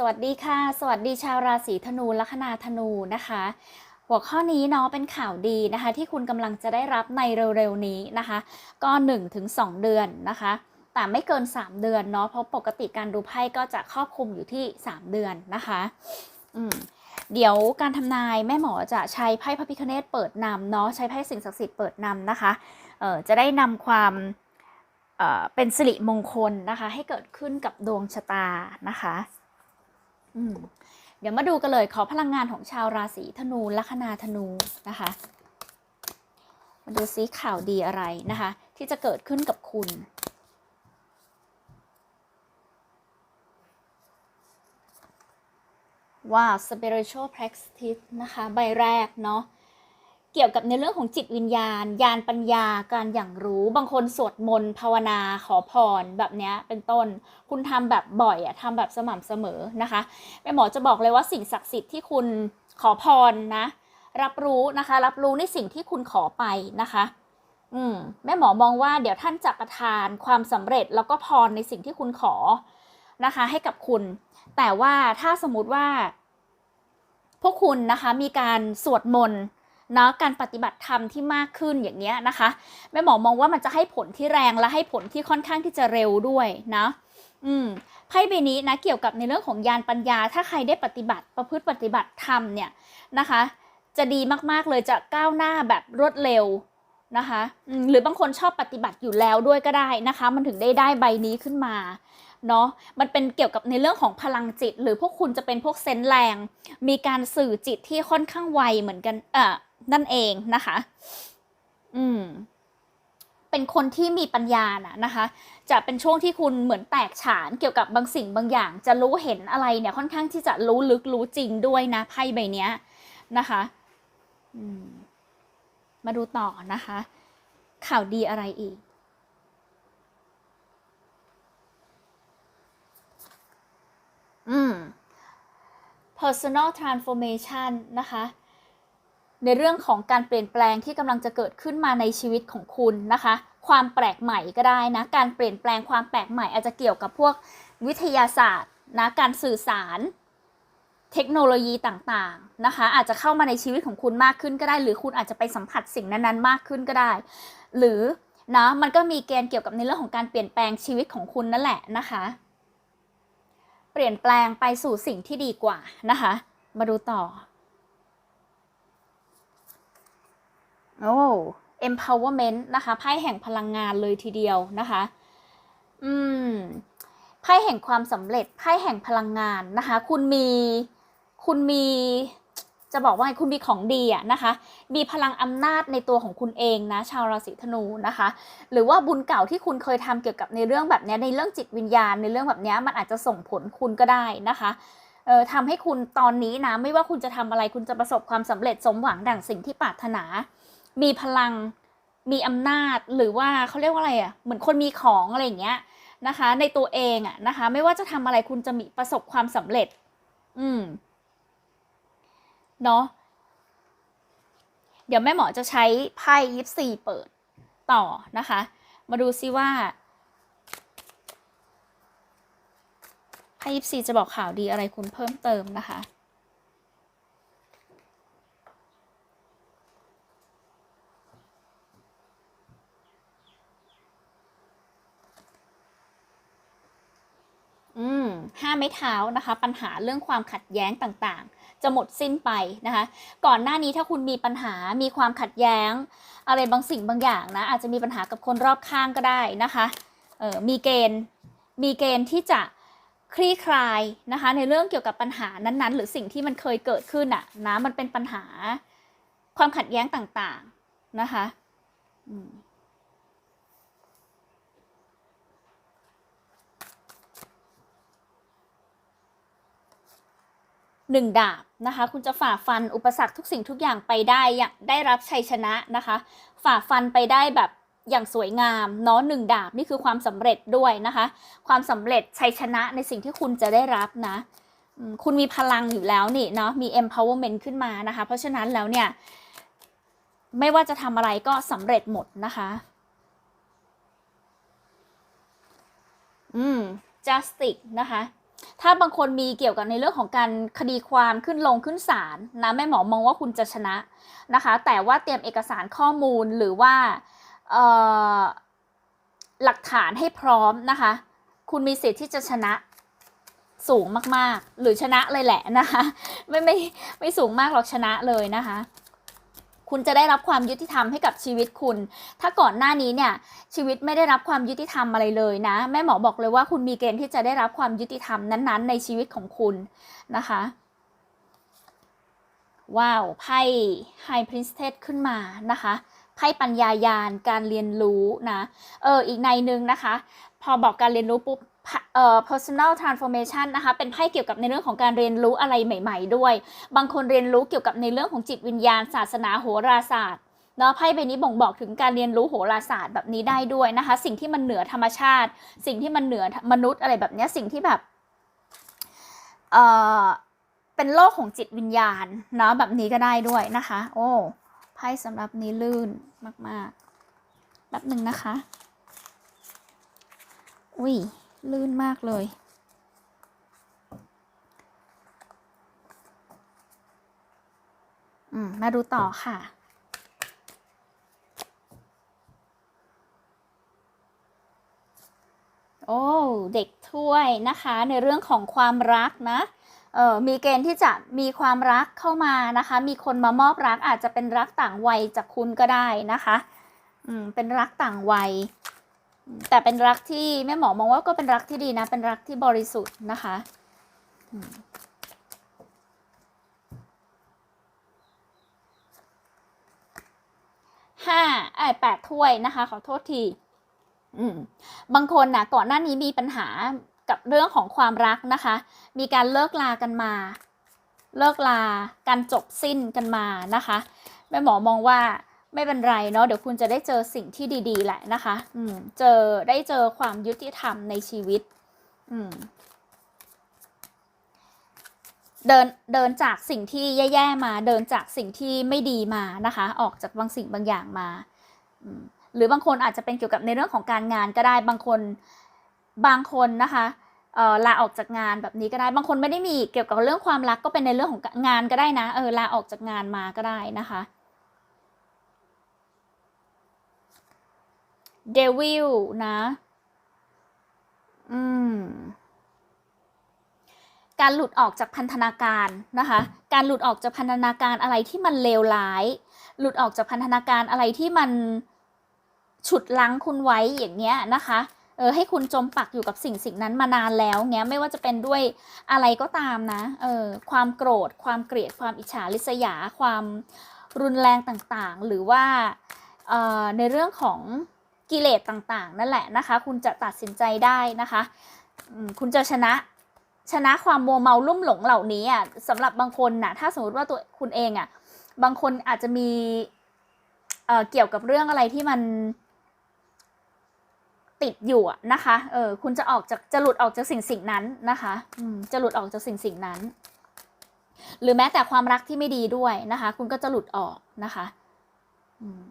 สวัสดีค่ะ สวัสดีชาวราศีธนูลัคนาธนูนะคะ หัวข้อนี้เนาะเป็นข่าวดีนะคะ ที่คุณกำลังจะได้รับในเร็วๆนี้นะคะ ก็1-2ถึงเดือนนะคะ แต่ไม่เกิน 3 เดือนเนาะเพราะปกติการดูไพ่ก็จะครอบคลุมอยู่ที่ 3 เดือนนะคะอืมเดี๋ยวการทำนายแม่หมอจะใช้ไพ่พระพิคเนตเปิดนำเนาะใช้ไพ่สิ่งศักดิ์สิทธิ์เปิดนำนะคะเอ่อจะได้นำความเอ่อเป็นสิริมงคลนะคะ ให้เกิดขึ้นกับดวงชะตานะคะ เดี๋ยวมาดูกันเลยขอพลังงานของชาวราศีธนูลัคนาธนูนะคะ มาดูซิข่าวดีอะไรนะคะ ที่จะเกิดขึ้นกับคุณว่า spiritual practice นะคะ ใบแรกเนาะ กี่ยวกับในเรื่องของจิตวิญญาณ ญาณปัญญาการอย่างรู้ บางคนสวดมนต์ภาวนาขอพรแบบนี้เป็นต้น คุณทำแบบบ่อยอะทำแบบสม่ำเสมอนะคะแม่หมอจะบอกเลยว่าสิ่งศักดิ์สิทธิ์ที่คุณขอพรนะ รับรู้นะคะ รับรู้ในสิ่งที่คุณขอไปนะคะ อืมแม่หมอมองว่าเดี๋ยวท่านจะประทานความสำเร็จแล้วก็พรในสิ่งที่คุณขอนะคะ ให้กับคุณ แต่ว่าถ้าสมมติว่า พวกคุณนะคะมีการสวดมนต์ นะการปฏิบัติธรรมที่มากขึ้นอย่างเงี้ยนะคะแม่หมอมองว่ามันจะให้ผลที่แรงและให้ผลที่ค่อนข้างที่จะเร็วด้วยนะอืมไพ่ใบนี้นะเกี่ยวกับในเรื่องของยานปัญญา ถ้าใครได้ปฏิบัติประพฤติปฏิบัติธรรมเนี่ยนะคะ จะดีมากๆเลยจะก้าวหน้าแบบรวดเร็วนะคะหรือบางคนชอบปฏิบัติอยู่แล้วด้วยก็ได้นะคะ มันถึงได้ได้ใบนี้ขึ้นมาเนาะมันเป็นเกี่ยวกับในเรื่องของพลังจิต หรือพวกคุณจะเป็นพวกเซนแรง มีการสื่อจิตที่ค่อนข้างไวเหมือนกันเอ่อ นั่นเองนะคะ อืม เป็นคนที่มีปัญญาน่ะนะคะ จะเป็นช่วงที่คุณเหมือนแตกฉานเกี่ยวกับบางสิ่งบางอย่าง จะรู้เห็นอะไรเนี่ย ค่อนข้างที่จะรู้ลึกรู้จริงด้วยนะไพ่ใบเนี้ยนะคะอืมมาดูต่อนะคะ ข่าวดีอะไรอีกอืม personal transformation นะคะ ในเรื่องของการเปลี่ยนแปลงที่กำลังจะเกิดขึ้นมาในชีวิตของคุณนะคะ ความแปลกใหม่ก็ได้นะ การเปลี่ยนแปลงความแปลกใหม่อาจจะเกี่ยวกับพวกวิทยาศาสตร์นะ การสื่อสาร เทคโนโลยีต่างๆนะคะ อาจจะเข้ามาในชีวิตของคุณมากขึ้นก็ได้ หรือคุณอาจจะไปสัมผัสสิ่งนั้นๆ มากขึ้นก็ได้ หรือนะมันก็มีเกณฑ์เกี่ยวกับในเรื่องของการเปลี่ยนแปลงชีวิตของคุณนั่นแหละนะคะ เปลี่ยนแปลงไปสู่สิ่งที่ดีกว่านะคะ มาดูต่อ โอ้ empowerment นะคะไพ่แห่งพลังงานเลยทีเดียวนะคะ อืมไพ่แห่งความสำเร็จไพ่แห่งพลังงานนะคะ คุณมี คุณมี จะบอกว่าคุณมีของดีอะนะคะ มีพลังอำนาจในตัวของคุณเองนะ ชาวราศีธนูนะคะ หรือว่าบุญเก่าที่คุณเคยทำเกี่ยวกับในเรื่องแบบนี้ในเรื่องจิตวิญญาณ ในเรื่องแบบนี้มันอาจจะส่งผลคุณก็ได้นะคะเอ่อทำให้คุณตอนนี้นะ ไม่ว่าคุณจะทำอะไรคุณจะประสบความสำเร็จสมหวังดั่งสิ่งที่ปรารถนา มีพลังมีอำนาจหรือว่าเขาเรียกว่าอะไรอะ่ะเหมือนคนมีของอะไรอย่างเงี้ยนะคะ ในตัวเองอะนะคะ ไม่ว่าจะทำอะไรคุณจะมีประสบความสำเร็จ อืมเนาะเดี๋ยวแม่หมอจะใช้ไพ่ยิปซีเปิดต่อนะคะ มาดูซิว่าไพ่ยิปซีจะบอกข่าวดีอะไรคุณเพิ่มเติมนะคะ ห้าไม้เท้านะคะ ปัญหาเรื่องความขัดแย้งต่างๆ จะหมดสิ้นไปนะคะ ก่อนหน้านี้ถ้าคุณมีปัญหามีความขัดแย้ง อะไรบางสิ่งบางอย่างนะอาจจะมีปัญหากับคนรอบข้างก็ได้นะคะเออมีเกณฑ์มีเกณฑ์ที่จะคลี่คลายนะคะ ในเรื่องเกี่ยวกับปัญหานั้นๆ หรือสิ่งที่มันเคยเกิดขึ้นอะนะมันเป็นปัญหาความขัดแย้งต่างๆนะคะ อืม หนึ่งดาบนะคะ คุณจะฝ่าฟันอุปสรรคทุกสิ่งทุกอย่างไปได้อย่างได้รับชัยชนะนะคะ ฝ่าฟันไปได้แบบอย่างสวยงามเนาะหนึ่งดาบนี่คือความสำเร็จด้วยนะคะ ความสำเร็จชัยชนะในสิ่งที่คุณจะได้รับนะ คุณมีพลังอยู่แล้วนี่เนาะมี empowerment ขึ้นมานะคะ เพราะฉะนั้นแล้วเนี่ย ไม่ว่าจะทำอะไรก็สำเร็จหมดนะคะ อืม justice นะคะ ถ้าบางคนมีเกี่ยวกับในเรื่องของการคดีความขึ้นลงขึ้นศาลนะแม่หมอมองว่าคุณจะชนะนะคะ แต่ว่าเตรียมเอกสารข้อมูลหรือว่าหลักฐานให้พร้อมนะคะ คุณมีสิทธิ์ที่จะชนะสูงมากๆ หรือชนะเลยแหละนะคะ ไม่ไม่ไม่สูงมากหรอกชนะเลยนะคะ คุณจะได้รับความยุติธรรมให้กับชีวิตคุณ ถ้าก่อนหน้านี้เนี่ยชีวิตไม่ได้รับความยุติธรรมอะไรเลยนะ แม่หมอบอกเลยว่าคุณมีเกณฑ์ที่จะได้รับความยุติธรรมนั้นๆ ในชีวิตของคุณนะคะ ว้าวไพ่ไฮพรินสเ s ขึ้นมานะคะไพ่ปัญญายาณการเรียนรู้นะ เอออีกในหนึ่งนะคะ พอบอกการเรียนรู้ปุ๊บ เอ่อ personal transformation นะคะ เป็นไพ่เกี่ยวกับในเรื่องของการเรียนรู้อะไรใหม่ ๆ ด้วย บางคนเรียนรู้เกี่ยวกับในเรื่องของจิตวิญญาณ ศาสนาโหราศาสตร์เนาะไพ่ใบนี้บ่งบอกถึงการเรียนรู้โหราศาสตร์แบบนี้ได้ด้วยนะคะ สิ่งที่มันเหนือธรรมชาติ สิ่งที่มันเหนือมนุษย์อะไรแบบนี้สิ่งที่แบบเอ่อเป็นโลกของจิตวิญญาณเนาะแบบนี้ก็ได้ด้วยนะคะ โอ้ไพ่สำหรับนี้ลื่นมากๆแบบหนึ่งนะคะ อุ้ย ลื่นมากเลย อืม มาดูต่อค่ะ โอ้ เด็กถ้วยนะคะ ในเรื่องของความรักนะเออมีเกณฑ์ที่จะมีความรักเข้ามานะคะ มีคนมามอบรักอาจจะเป็นรักต่างวัยจากคุณก็ได้นะคะ อืม เป็นรักต่างวัย แต่เป็นรักที่แม่หมอมองว่าก็เป็นรักที่ดีนะ เป็นรักที่บริสุทธิ์นะคะห้าไอ้แปดถ้วยนะคะ ขอโทษทีอืมบางคนนะก่อนหน้านี้มีปัญหากับเรื่องของความรักนะคะ มีการเลิกลากันมา เลิกลาการจบสิ้นกันมานะคะแม่หมอมองว่า ไม่เป็นไรเนาะเดี๋ยวคุณจะได้เจอสิ่งที่ดี ๆ แหละนะคะ อืม เจอได้เจอความยุติธรรมในชีวิต อืม เดินเดินจากสิ่งที่แย่ๆมา เดินจากสิ่งที่ไม่ดีมานะคะ ออกจากบางสิ่งบางอย่างมาหรือบางคนอาจจะเป็นเกี่ยวกับในเรื่องของการงานก็ได้บางคนบางคนนะคะลาออกจากงานแบบนี้ก็ได้บางคนไม่ได้มีเกี่ยวกับเรื่องความรักก็เป็นในเรื่องของงานก็ได้นะเออลาออกจากงานมาก็ได้นะคะ เดวิลนะ อืม การหลุดออกจากพันธนาการนะคะ การหลุดออกจากพันธนาการอะไรที่มันเลวร้าย หลุดออกจากพันธนาการอะไรที่มันฉุดลังคุณไว้อย่างเงี้ยนะคะเออให้คุณจมปักอยู่กับสิ่งสิ่งนั้นมานานแล้วเงี้ยไม่ว่าจะเป็นด้วยอะไรก็ตามนะเออความโกรธ ความเกลียด ความอิจฉาริษยา ความรุนแรงต่างๆ หรือว่าออในเรื่องของ กิเลสต่างๆ นั่นแหละนะคะ คุณจะตัดสินใจได้นะคะคุณจะชนะชนะความมัวเมาลุ่มหลงเหล่านี้อะสำหรับบางคนน่ะถ้าสมมติว่าตัวคุณเองอะบางคนอาจจะมีเเกี่ยวกับเรื่องอะไรที่มันติดอยู่นะคะเออคุณจะออกจากจะหลุดออกจากสิ่งสิ่งนั้นนะคะจะหลุดออกจากสิ่งสิ่งนั้น หรือแม้แต่ความรักที่ไม่ดีด้วยนะคะ คุณก็จะหลุดออกนะคะ อืม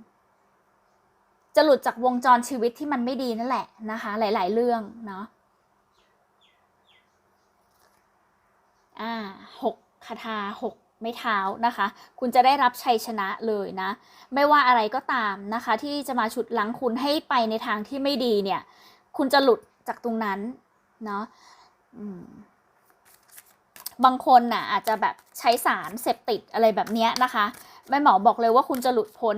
จะหลุดจากวงจรชีวิตที่มันไม่ดีนั่นแหละนะคะ หลาย ๆ เรื่องเนาะอ่าหกคาถาหกไม้เท้านะคะ คุณจะได้รับชัยชนะเลยนะ ไม่ว่าอะไรก็ตามนะคะ ที่จะมาฉุดลังคุณให้ไปในทางที่ไม่ดีเนี่ย คุณจะหลุดจากตรงนั้นเนาะบางคนน่ะอาจจะแบบใช้สารเสพติดอะไรแบบเนี้ยนะคะ แม่หมอบอกเลยว่าคุณจะหลุดพ้น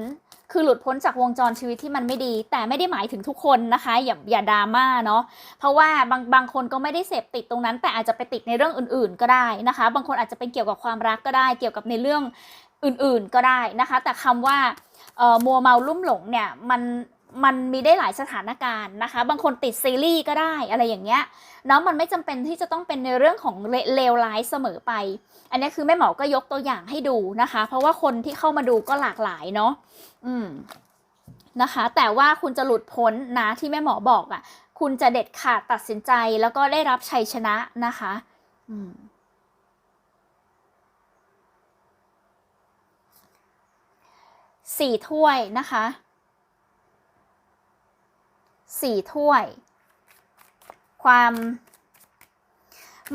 คือหลุดพ้นจากวงจรชีวิตที่มันไม่ดี แต่ไม่ได้หมายถึงทุกคนนะคะ อย่าอย่าดราม่าเนาะเพราะว่าบางบางคนก็ไม่ได้เสพติดตรงนั้น แต่อาจจะไปติดในเรื่องอื่น ๆ ก็ได้นะคะ บางคนอาจจะเป็นเกี่ยวกับความรักก็ได้ เกี่ยวกับในเรื่องอื่น ๆ ก็ได้นะคะ แต่คำว่าเอ่อมัวเมาลุ่มหลงเนี่ยมัน มันมีได้หลายสถานการณ์นะคะ บางคนติดซีรีส์ก็ได้อะไรอย่างเงี้ยเนาะมันไม่จำเป็นที่จะต้องเป็นในเรื่องของเลวร้ายเสมอไป อันนี้คือแม่หมอก็ยกตัวอย่างให้ดูนะคะ เพราะว่าคนที่เข้ามาดูก็หลากหลายเนาะอืมนะคะ แต่ว่าคุณจะหลุดพ้นนะที่แม่หมอบอกอะ่ะ คุณจะเด็ดขาดตัดสินใจแล้วก็ได้รับชัยชนะนะคะ อืมสี่ถ้วยนะคะ สี่ถ้วย ความ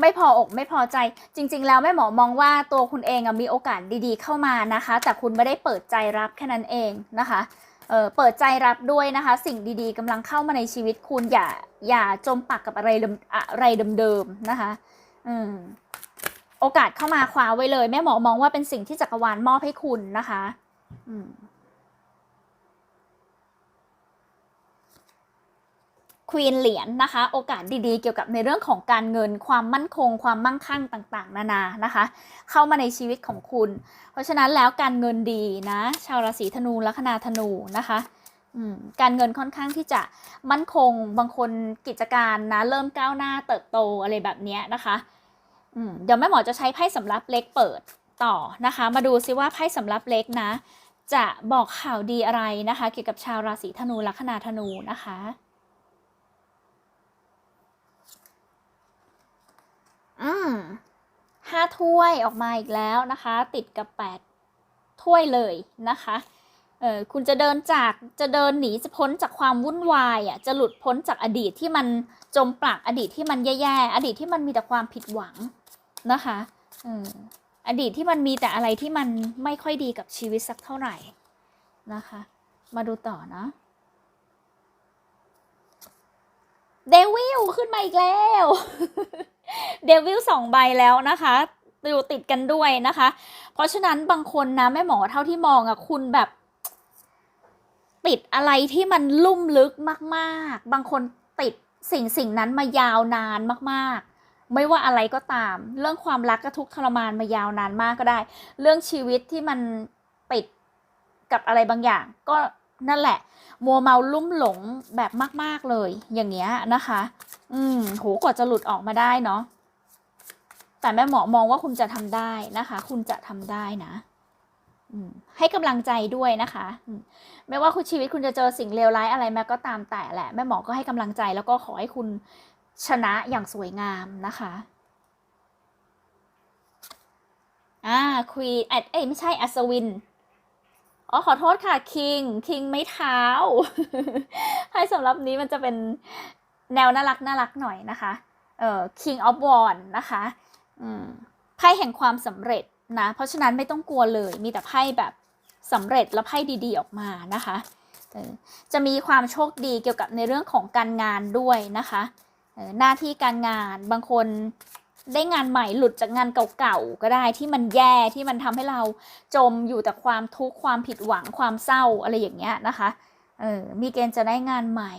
ไม่พออกไม่พอใจจริง ๆ แล้วแม่หมอมองว่าตัวคุณเองมีโอกาสดีๆ เข้ามานะคะ แต่คุณไม่ได้เปิดใจรับแค่นั้นเองนะคะเเปิดใจรับด้วยนะคะ สิ่งดีๆกำลังเข้ามาในชีวิตคุณอย่าอย่าจมปักกับอะไรเดิมอะไรเดิมๆนะคะอืมโอกาสเข้ามาคว้าไว้เลย แม่หมอมองว่าเป็นสิ่งที่จักรวาลมอบให้คุณนะคะ อืม วีนเหรียญนะคะ โอกาสดีๆ เกี่ยวกับในเรื่องของการเงิน ความมั่นคง ความมั่งคั่งต่างๆ นานานะคะ เข้ามาในชีวิตของคุณ เพราะฉะนั้นแล้วการเงินดีนะ ชาวราศีธนูลัคนาธนูนะคะการเงินค่อนข้างที่จะมั่นคงบางคนกิจการนะ เริ่มก้าวหน้าเติบโตอะไรแบบนี้นะคะเดี๋ยวแม่หมอจะใช้ไพ่สำรับเล็กเปิดต่อนะคะ มาดูซิว่าไพ่สำรับเล็กนะ จะบอกข่าวดีอะไรนะคะ เกี่ยวกับชาวราศีธนูลัคนาธนูนะคะ อืมห้าถ้วยออกมาอีกแล้วนะคะ ติดกับแปดถ้วยเลยนะคะเออคุณจะเดินจากจะเดินหนีจะพ้นจากความวุ่นวายอะจะหลุดพ้นจากอดีตที่มันจมปลักอดีตที่มันแย่ๆอดีตที่มันมีแต่ความผิดหวังนะคะอออดีตที่มันมีแต่อะไรที่มันไม่ค่อยดีกับชีวิตสักเท่าไหร่นะคะ มาดูต่อนะ เดวิลขึ้นมาอีกแล้ว เดวิลสองใบแล้วนะคะอยู่ติดกันด้วยนะคะ เพราะฉะนั้นบางคนนะแม่หมอเท่าที่มองอะคุณแบบ ติดอะไรที่มันลุ่มลึกมากๆ บางคนติดสิ่งสิ่งนั้นมายาวนานมากๆ ไม่ว่าอะไรก็ตาม เรื่องความรักก็ทุกข์ทรมานมายาวนานมากก็ได้ เรื่องชีวิตที่มันติดกับอะไรบางอย่าง ก็ นั่นแหละ มัวเมาลุ่มหลงแบบมาก ๆ เลย อย่างเงี้ยนะคะ อืมโหกว่าจะหลุดออกมาได้เนาะแต่แม่หมอมองว่าคุณจะทำได้นะคะ คุณจะทำได้นะให้กำลังใจด้วยนะคะอืมไม่ว่าคุณชีวิตคุณจะเจอสิ่งเลวร้ายอะไรแม้ก็ตามแต่แหละแม่หมอก็ให้กำลังใจแล้วก็ขอให้คุณชนะอย่างสวยงามนะคะอ่าคุยเอ้ยไม่ใช่อัศวิน อ๋อขอโทษค่ะคิงคิงไม่เท้า ให้สำหรับนี้มันจะเป็นแนวน่ารักน่ารักหน่อยนะคะเอ่อ King of w a n d นะคะอืมไพ่แห่งความสำเร็จนะ เพราะฉะนั้นไม่ต้องกลัวเลย มีแต่ไพ่แบบสำเร็จและไพ่ดีๆออกมานะคะจะมีความโชคดีเกี่ยวกับในเรื่องของการงานด้วยนะคะหน้าที่การงานบางคน ได้งานใหม่หลุดจากงานเก่าๆก็ได้ที่มันแย่ที่มันทำให้เราจมอยู่แต่ความทุกข์ความผิดหวังความเศร้าอะไรอย่างเงี้ยนะคะเออมีเกณฑ์จะได้งานใหม่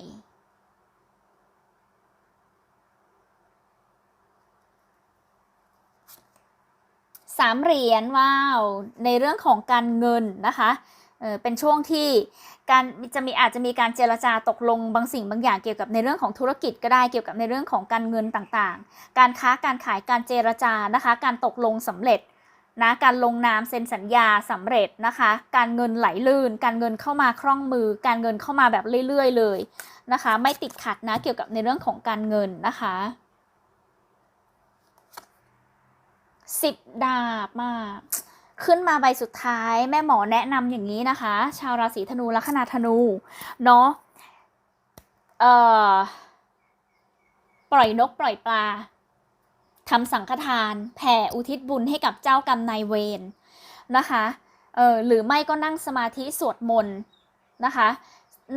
สามเหรียญว้าว ในเรื่องของการเงินนะคะ เออเป็นช่วงที่การจะมีอาจจะมีการเจรจาตกลงบางสิ่งบางอย่างเกี่ยวกับในเรื่องของธุรกิจก็ได้เกี่ยวกับในเรื่องของการเงินต่างๆ การค้าการขายการเจรจานะคะ การตกลงสำเร็จนะการลงนามเซ็นสัญญาสำเร็จนะคะ การเงินไหลลื่น การเงินเข้ามาคล่องมือ การเงินเข้ามาแบบเรื่อยๆ เลยนะคะ ไม่ติดขัดนะเกี่ยวกับในเรื่องของการเงินนะคะสิบดาบมาก ขึ้นมาใบสุดท้ายแม่หมอแนะนำอย่างนี้นะคะ ชาวราศีธนูลัคนาธนูเนาะเอ่อปล่อยนกปล่อยปลาทำสังฆทาน แผ่อุทิศบุญให้กับเจ้ากรรมนายเวรนะคะเออหรือไม่ก็นั่งสมาธิสวดมนต์นะคะ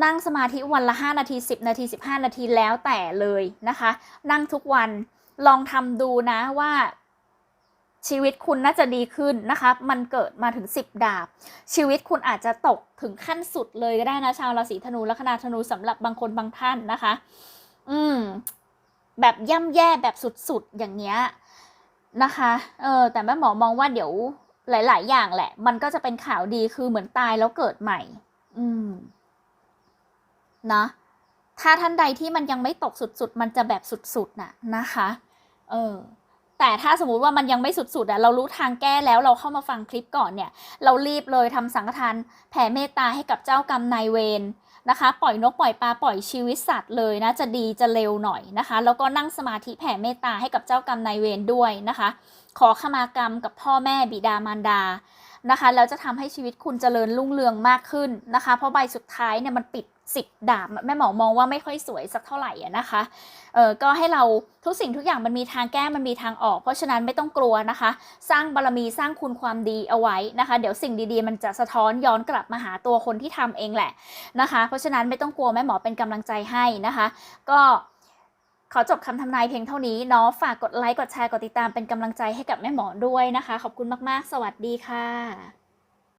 นั่งสมาธิวันละ 5 นาที 10 นาที 15 นาทีแล้วแต่เลยนะคะ นั่งทุกวันลองทำดูนะว่า ชีวิตคุณน่าจะดีขึ้นนะคะ มันเกิดมาถึง 10 ดาบ ชีวิตคุณอาจจะตกถึงขั้นสุดเลยก็ได้นะ ชาวราศีธนูลัคนาธนูสำหรับบางคนบางท่านนะคะ อืม แบบย่ำแย่แบบสุดๆ อย่างเงี้ยนะคะ เออ แต่แม่หมอมองว่าเดี๋ยวหลาย ๆ อย่างแหละ มันก็จะเป็นข่าวดีคือเหมือนตายแล้วเกิดใหม่ อืม นะ ถ้าท่านใดที่มันยังไม่ตกสุดๆ มันจะแบบสุดๆ น่ะ นะคะ เออ แต่ถ้าสมมติว่ามันยังไม่สุดๆอะเรารู้ทางแก้แล้วเราเข้ามาฟังคลิปก่อนเนี่ย เรารีบเลยทำสังฆทานแผ่เมตตาให้กับเจ้ากรรมนายเวรนะคะ ปล่อยนกปล่อยปลาปล่อยชีวิตสัตว์เลยนะจะดีจะเร็วหน่อยนะคะ แล้วก็นั่งสมาธิแผ่เมตตาให้กับเจ้ากรรมนายเวรด้วยนะคะ ขอขมากรรมกับพ่อแม่บิดามารดา นะคะแล้วจะทำให้ชีวิตคุณเจริญรุ่งเรืองมากขึ้นนะคะ เพราะใบสุดท้ายเนี่ยมันปิดสิบดาบแม่หมอมองว่าไม่ค่อยสวยสักเท่าไหร่นะคะเออก็ให้เราทุกสิ่งทุกอย่างมันมีทางแก้มันมีทางออก เพราะฉะนั้นไม่ต้องกลัวนะคะ สร้างบารมีสร้างคุณความดีเอาไว้นะคะ เดี๋ยวสิ่งดีๆ มันจะสะท้อนย้อนกลับมาหาตัวคนที่ทำเองแหละนะคะ เพราะฉะนั้นไม่ต้องกลัวแม่หมอเป็นกำลังใจให้นะคะ ก็ ขอจบคำทำนายเพียงเท่านี้เนาะฝากกดไลค์กดแชร์กดติดตามเป็นกำลังใจให้กับแม่หมอด้วยนะคะ ขอบคุณมากๆ สวัสดีค่ะ